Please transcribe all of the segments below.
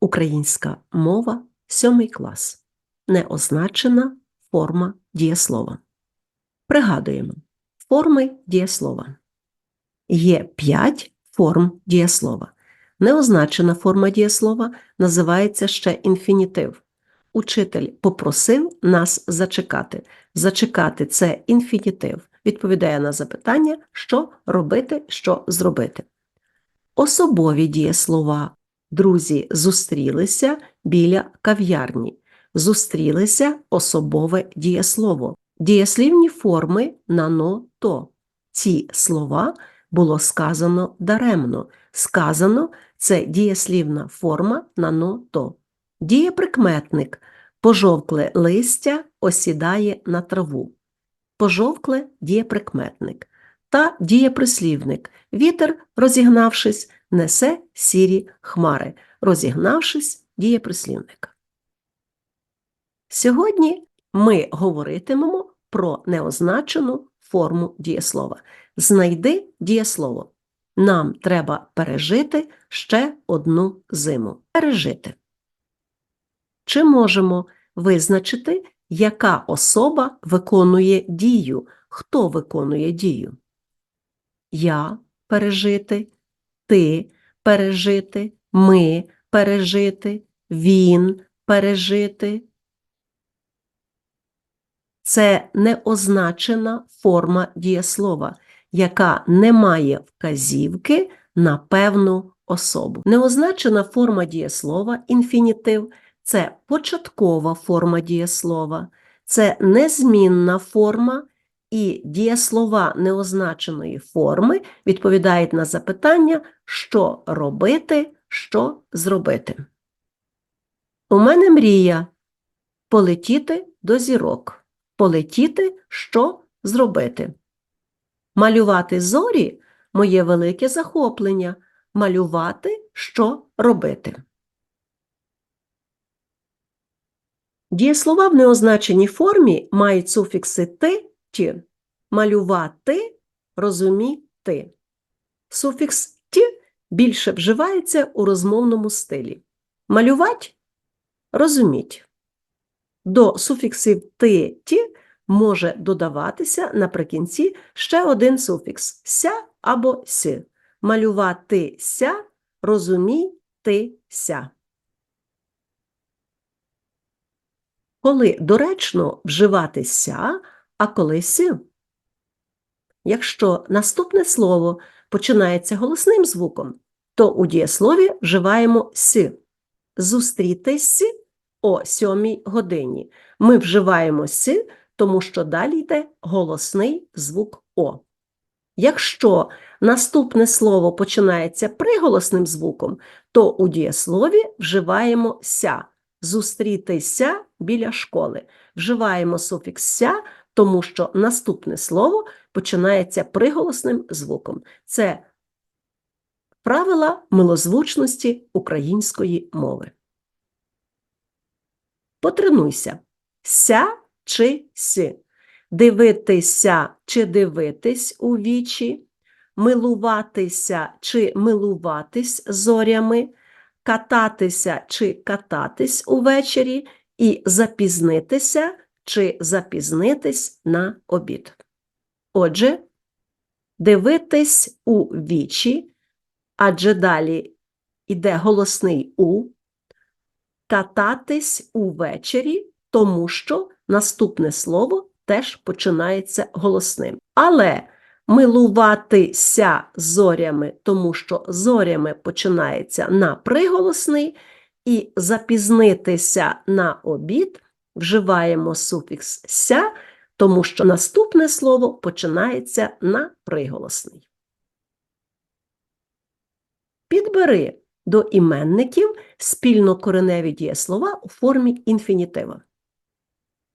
Українська мова, сьомий клас. Неозначена форма дієслова. Пригадуємо форми дієслова. Є п'ять форм дієслова. Неозначена форма дієслова називається ще інфінітив. Учитель попросив нас зачекати. Зачекати це інфінітив. Відповідає на запитання, що робити, що зробити. Особові дієслова. Друзі зустрілися біля кав'ярні. Зустрілися особове дієслово. Дієслівні форми нано то. Ці слова було сказано даремно. Сказано це дієслівна форма нано то. Дієприкметник пожовкле листя осідає на траву. Пожовкле дієприкметник. Та дієприслівник. Вітер, розігнавшись, несе сірі хмари. Розігнавшись, дієприслівник. Сьогодні ми говоритимемо про неозначену форму дієслова. Знайди дієслово. Нам треба пережити ще одну зиму. Пережити. Чи можемо визначити, яка особа виконує дію? Хто виконує дію? Я пережити, ти пережити, ми пережити, він пережити. Це неозначена форма дієслова, яка не має вказівки на певну особу. Неозначена форма дієслова інфінітив це початкова форма дієслова, це незмінна форма, і дієслова неозначеної форми відповідають на запитання, що робити, що зробити. У мене мрія полетіти до зірок, полетіти, що зробити. Малювати зорі моє велике захоплення, малювати, що робити. Дієслова в неозначеній формі мають суфікси ти, ті. Малювати, розуміти. Суфікс ті більше вживається у розмовному стилі. Малювать розуміть. До суфіксів ти, ті може додаватися наприкінці ще один суфікс ся або си. Малюватися, розумійтися. Коли доречно вживати ся, а коли си. Якщо наступне слово починається голосним звуком, то у дієслові вживаємо си. Зустрітись о сьомій годині. Ми вживаємо си, тому що далі йде голосний звук О. Якщо наступне слово починається приголосним звуком, то у дієслові вживаємо ся. Зустрітися біля школи. Вживаємо суфікс ся, тому що наступне слово починається приголосним звуком. Це правила милозвучності української мови. Потренуйся. Ся чи си. Дивитися чи дивитись у вічі, милуватися чи милуватись зорями, кататися чи кататись увечері, і запізнитися чи запізнитись на обід. Отже, дивитись у вічі, адже далі йде голосний у, кататись увечері, тому що наступне слово теж починається голосним. Але милуватися зорями, тому що зорями починається на приголосний, і запізнитися на обід вживаємо суфікс ся, тому що наступне слово починається на приголосний. Підбери до іменників спільнокореневі дієслова у формі інфінітива.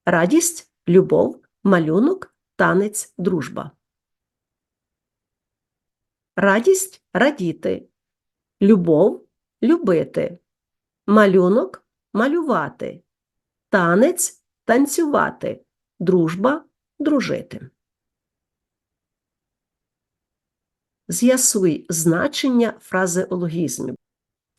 Радість, любов, малюнок, танець, дружба. Радість радіти, любов любити, малюнок малювати, танець танцювати, дружба дружити. З'ясуй значення фразеологізмів.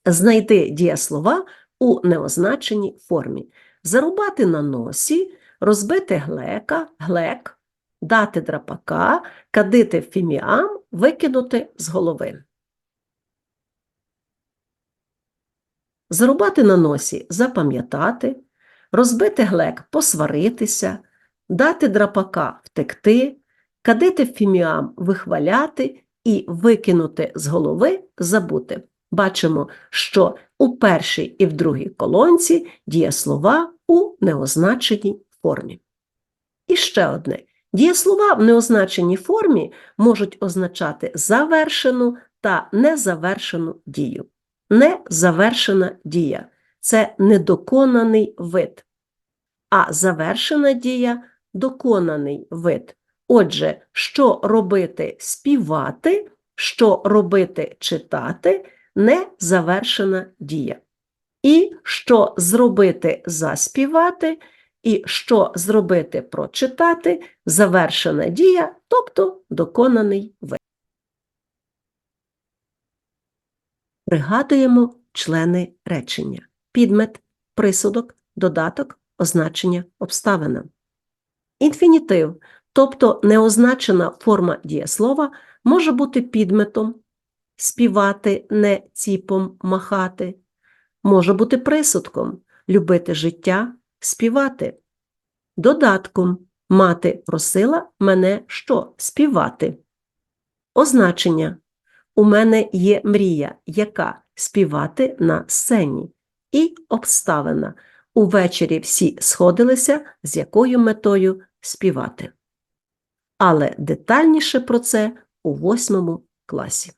Знайти дієслова у неозначеній формі. Зарубати на носі, розбити глека, глек, дати драпака, кадити фіміам, викинути з голови. Зарубати на носі запам'ятати, розбити глек посваритися, дати драпака втекти, кадити фіміам вихваляти і викинути з голови забути. Бачимо, що у першій і в другій колонці дієслова у неозначеній формі. І ще одне. Дієслова в неозначеній формі можуть означати завершену та незавершену дію. Незавершена дія це недоконаний вид, а завершена дія доконаний вид. Отже, що робити співати, що робити читати незавершена дія. І що зробити заспівати, і що зробити прочитати завершена дія, тобто доконаний вид. Пригадуємо члени речення. Підмет, присудок, додаток, означення обставина. Інфінітив, тобто неозначена форма дієслова, може бути підметом, співати не ціпом махати, може бути присудком, любити життя, співати. Додатком мати просила мене що співати. Означення у мене є мрія, яка співати на сцені, і обставина. Увечері всі сходилися, з якою метою співати. Але детальніше про це у восьмому класі.